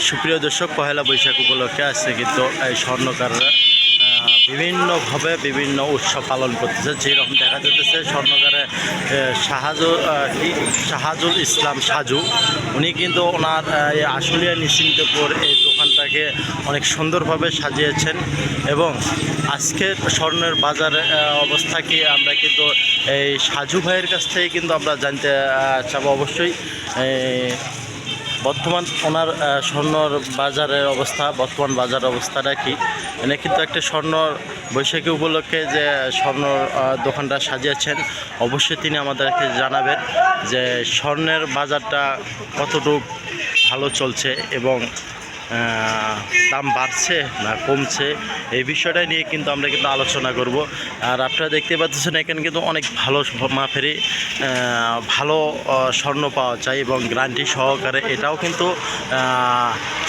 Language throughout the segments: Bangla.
সুপ্রিয় দর্শক পহেলা বৈশাখ উপলক্ষে আসছে কিন্তু এই স্বর্ণকাররা বিভিন্নভাবে বিভিন্ন উৎসব পালন করতেছে। যেরকম দেখা যেতেছে স্বর্ণকারে আহ, শাহাজু শাহাজুল ইসলাম সাজু উনি কিন্তু ওনার আশুলিয়া নিশ্চিন্তপুর এই দোকানটাকে অনেক সুন্দরভাবে সাজিয়েছেন এবং আজকের স্বর্ণের বাজার আহ, অবস্থা কি আমরা কিন্তু এই সাজু ভাইয়ের কাছ থেকে কিন্তু আমরা জানতে চাবো অবশ্যই। বর্তমান ওনার স্বর্ণর বাজারের অবস্থা, বর্তমান বাজার অবস্থাটা কি এনে কিন্তু একটা স্বর্ণ বৈশাখী উপলক্ষে যে স্বর্ণর দোকানটা সাজিয়েছেন, অবশ্যই তিনি আমাদেরকে জানাবেন যে স্বর্ণের বাজারটা কতটুকু ভালো চলছে এবং দাম বাড়ছে না কমছে এই বিষয়টা নিয়ে কিন্তু আমরা কিন্তু আলোচনা করব। আর আপনারা দেখতে পাচ্ছেন এখানে কিন্তু অনেক ভালো মাপেরই আহ, ভালো স্বর্ণ পাওয়া যায় এবং গ্রান্টি সহকারে এটাও কিন্তু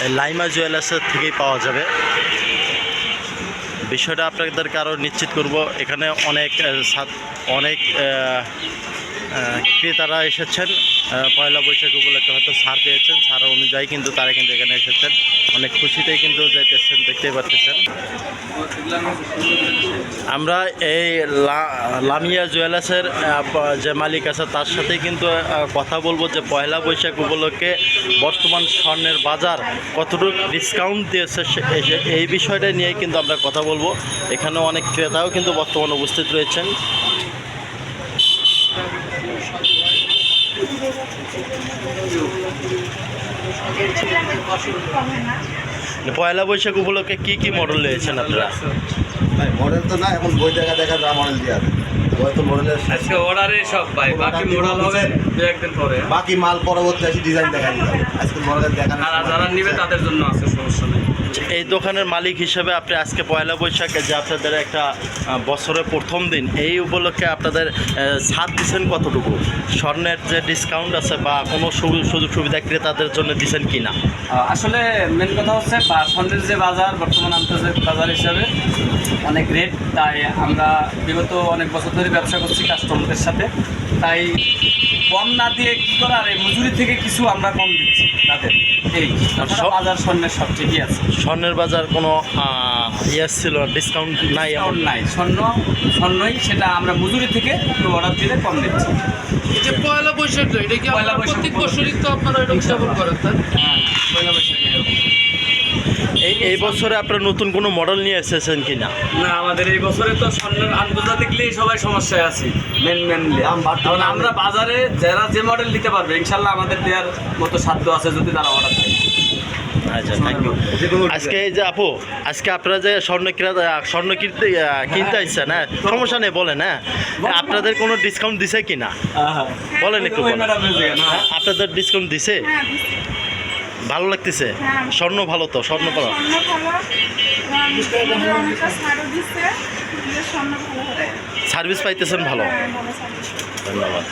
লাইমা জুয়েলার্সের থেকেই পাওয়া যাবে। বিষয়টা আপনাদেরকে আরও নিশ্চিত করব এখানে অনেক অনেক ক্রেতারা এসেছেন পয়লা বৈশাখ উপলক্ষে হয়তো ছাড় পেয়েছেন, ছাড় অনুযায়ী কিন্তু তারা কিন্তু এখানে এসেছেন। অনেক খুশিতেই কিন্তু যাইতেছেন, দেখতেই পাচ্ছেন আমরা এই লামিয়া জুয়েলার্সের যে মালিক আছে, তার সাথে কিন্তু কথা বলব যে পয়লা বৈশাখ উপলক্ষে বর্তমান স্বর্ণের বাজার কতটুকু ডিসকাউন্ট দিয়েছে এই বিষয়টা নিয়ে কিন্তু আমরা কথা বলব। এখানে অনেক ক্রেতাও কিন্তু বর্তমানে উপস্থিত রয়েছেন। পয়লা বৈশাখ উপলক্ষে কি কি মডেল রয়েছেন আপনারা? মডেল তো না এখন বই দেখা দেখা যা মডেল দিয়ে আছে। হয়তো মডেলের আজকে অর্ডারে সব ভাই বাকি মডেল হবে দু একদিন পরে। বাকি মাল পরবর্তী আসি ডিজাইন দেখা দিতে আজকে মডেলের দেখা আর যারা নিবে তাদের জন্য আছে সমস্যা নেই। এই দোকানের মালিক হিসেবে আপনি আজকে পয়লা বৈশাখে যে আপনাদের একটা বছরের প্রথম দিন এই উপলক্ষে আপনাদের ছাড় দিচ্ছেন কতটুকু? স্বর্ণের যে ডিসকাউন্ট আছে বা কোনো সু- সুযোগ সুবিধা ক্রেতাদের জন্য দিচ্ছেন কি না আসলে মেন কথা হচ্ছে বা- স্বর্ণের যে বাজার বর্তমান আন্তর্জাতিক বাজার হিসাবে অনেক রেট তাই আমরা বিগত অনেক বছর ধরে ব্যবসা করছি কাস্টমারদের সাথে। তাই কম না দিয়ে কী করার এই মজুরি থেকে কিছু আমরা কম দিচ্ছি তাদের। এই বাজার স্বর্ণের সব ঠিকই আছে। স্বর্ণের বাজার কোনো ইয়ে ছিল ডিসকাউন্ট নাই নাই। স্বর্ণ স্বর্ণই সেটা আমরা মজুরি থেকে একটু অর্ডার দিলে কম দিচ্ছি। এই যে পয়লা বৈশাখ এটা কি পয়লা বৈশাখ প্রত্যেক বছরই তো আপনারা এটা উদযাপন করেন তাই? হ্যাঁ পয়লা বৈশাখে। এই এই বছরে আপনারা নতুন কোনো মডেল নিয়ে এসেছেন কি না না আমাদের এই বছরে তো স্বর্ণের আন্তর্জাতিক নিয়ে সবাই সমস্যায় আছি মেন মেনলি কারণ আমরা বাজারে যারা যে মডেল নিতে পারবে ইনশাল্লাহ আমাদের দেওয়ার মতো সাধ্য আছে যদি তারা অর্ডার দেয়। আচ্ছা থ্যাংক ইউ আজকে এই যে আপু আজকে আপনারা যে স্বর্ণ স্বর্ণ কিনতে কিনতে আসছেন হ্যাঁ? সমস্যা নেই বলেন হ্যাঁ? আপনাদের কোনো ডিসকাউন্ট দিছে কি না বলেন একটু বলেন। গেছে। হ্যাঁ, আপনাদের ডিসকাউন্ট দিছে? হ্যাঁ, ভালো লাগতেছে? হ্যাঁ। স্বর্ণ ভালো তো স্বর্ণ ভালো। স্বর্ণ ভালো। সার্ভিস পাইতেছেন ভালো? হ্যাঁ। ধন্যবাদ।